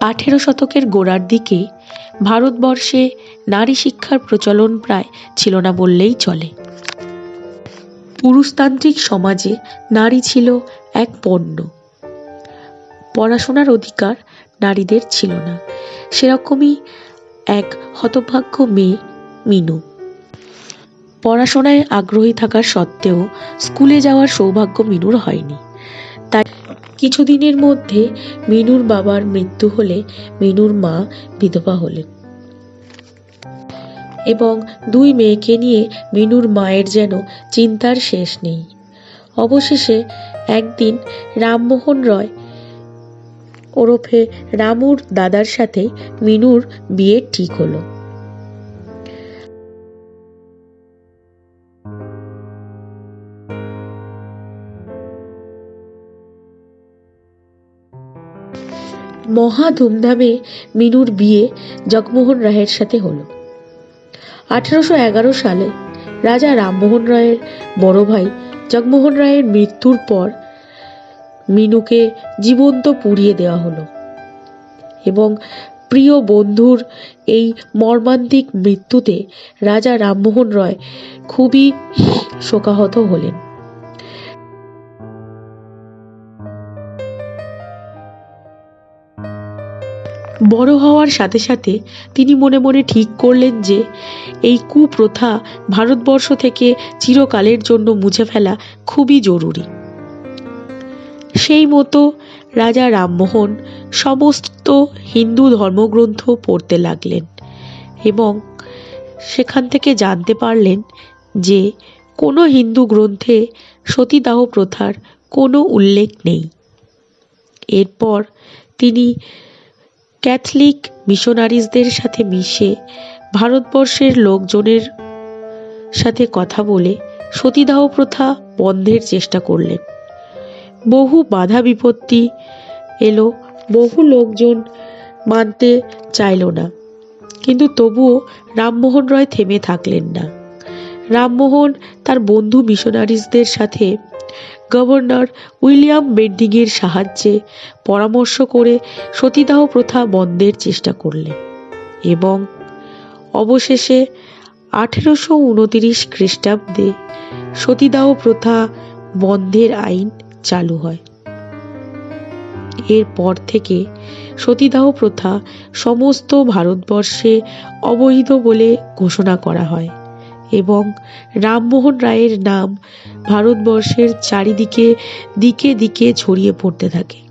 আঠেরো শতকের গোড়ার দিকে ভারতবর্ষে নারী শিক্ষার প্রচলন প্রায় ছিল না বললেই চলে। পুরুষতান্ত্রিক সমাজে নারী ছিল এক পণ্য। পড়াশোনার অধিকার নারীদের ছিল না। সেরকমই এক হতভাগ্য মেয়ে মিনু। পড়াশোনায় আগ্রহী থাকার সত্ত্বেও স্কুলে যাওয়ার সৌভাগ্য মিনুর হয়নি। তাই কিছুদিনের মধ্যে মিনুর বাবার মৃত্যু হলে মিনুর মা বিধবা হলেন। এবং দুই মেয়েকে নিয়ে মিনুর মায়ের যেন চিন্তার শেষ নেই। অবশেষে একদিন রামমোহন রয় ওরফে রামুর দাদার সাথে মিনুর বিয়ে ঠিক হলো। মহা ধুমধামে মিনুর বিয়ে জগমোহন রায়ের সাথে হলো। আঠারোশো এগারো সালে রাজা রামমোহন রায়ের বড় ভাই জগমোহন রায়ের মৃত্যুর পর মিনুকে জীবন্ত পুড়িয়ে দেওয়া হলো এবং প্রিয় বন্ধুর এই মর্মান্তিক মৃত্যুতে রাজা রামমোহন রয় খুবই শোকাহত হলেন। বড় হওয়ার সাথে সাথে তিনি মনে মনে ঠিক করলেন যে এই কুপ্রথা ভারতবর্ষ থেকে চিরকালের জন্য মুছে ফেলা খুবই জরুরি। সেই মতো রাজা রামমোহন সমস্ত হিন্দু ধর্মগ্রন্থ পড়তে লাগলেন এবং সেখান থেকে জানতে পারলেন যে কোনো হিন্দু গ্রন্থে সতীদাহ প্রথার কোনো উল্লেখ নেই। এরপর তিনি ক্যাথলিক মিশনারিজদের সাথে মিশে ভারতবর্ষের লোকজনের সাথে কথা বলে সতীদাহ প্রথা বন্ধের চেষ্টা করলেন। বহু বাধা বিপত্তি এলো, বহু লোকজন মানতে চাইল না। কিন্তু তবুও রামমোহন রয় থেমে থাকলেন না। রামমোহন তার বন্ধু মিশনারিজদের সাথে গভর্নর উইলিয়াম বেন্টিংয়ের সাহায্যে পরামর্শ করে সতীদাহ প্রথা বন্ধের চেষ্টা করলেন এবং অবশেষে আঠেরোশো উনতিরিশ খ্রিস্টাব্দে সতীদাহ প্রথা বন্ধের আইন চালু হয়। এরপর থেকে সতীদাহ প্রথা সমস্ত ভারতবর্ষে অবৈধ বলে ঘোষণা করা হয়। এবং রামমোহন রায়ের নাম ভারতবর্ষের চারিদিকে দিকে দিকে ছড়িয়ে পড়তে থাকে।